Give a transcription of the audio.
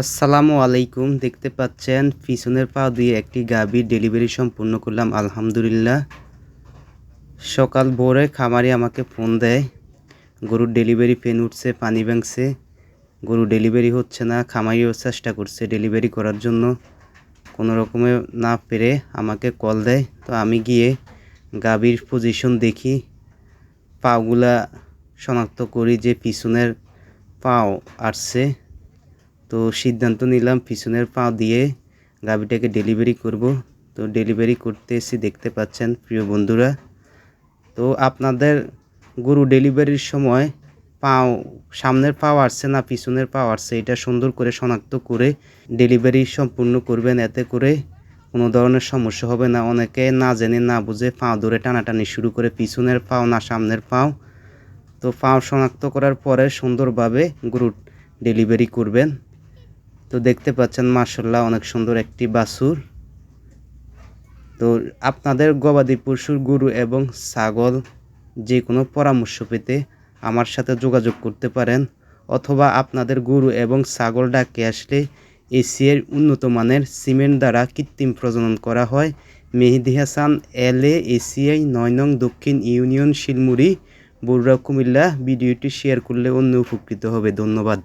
আসসালামু আলাইকুম, দেখতে পাচ্ছেন পিছনের পা দিয়ে একটি গাভীর ডেলিভারি সম্পূর্ণ করলাম, আলহামদুলিল্লাহ। সকাল ভোরে খামারি আমাকে ফোন দেয়, গরুর ডেলিভারি পেন উঠছে, পানি ভাঙছে। গরু ডেলিভারি হচ্ছে না, খামারিও চেষ্টা করছে ডেলিভারি করার জন্য। কোনো রকমে না পেরে আমাকে কল দেয়, তো আমি গিয়ে গাভীর পজিশন দেখি। পাগুলা শনাক্ত করি যে পিছনের পাও আসছে। তো সিদ্ধান্ত নিলাম পিছনের পা দিয়ে গাভিটাকে ডেলিভারি করব। তো ডেলিভারি করতে এসে দেখতে পাচ্ছেন প্রিয় বন্ধুরা, তো আপনাদের গরু ডেলিভারির সময় পাও, সামনের পাও আসছে না, পিছনের পাও আসছে, এটা সুন্দর করে শনাক্ত করে ডেলিভারি সম্পূর্ণ করবেন, এতে করে কোনো ধরনের সমস্যা হবে না। অনেকে না জেনে না বুঝে পাও ধরে টানাটানি শুরু করে পিছনের পাও না সামনের পাও। তো পাও শনাক্ত করার পরে সুন্দরভাবে গরু ডেলিভারি করবেন। তো দেখতে পাচ্ছেন মার্শাল্লাহ অনেক সুন্দর একটি বাছুর। তো আপনাদের গবাদি পশুর গরু এবং ছাগল যে কোনো পরামর্শ পেতে আমার সাথে যোগাযোগ করতে পারেন, অথবা আপনাদের গরু এবং ছাগল ডাকে আসলে এশিয়ার উন্নত মানের সিমেন্ট দ্বারা কৃত্রিম প্রজনন করা হয়। মেহেদি হাসান, এল এ নয় নং দক্ষিণ ইউনিয়ন শিলমুড়ি বড়ুয়া কুমিল্লা। ভিডিওটি শেয়ার করলে অন্য উপকৃত হবে। ধন্যবাদ।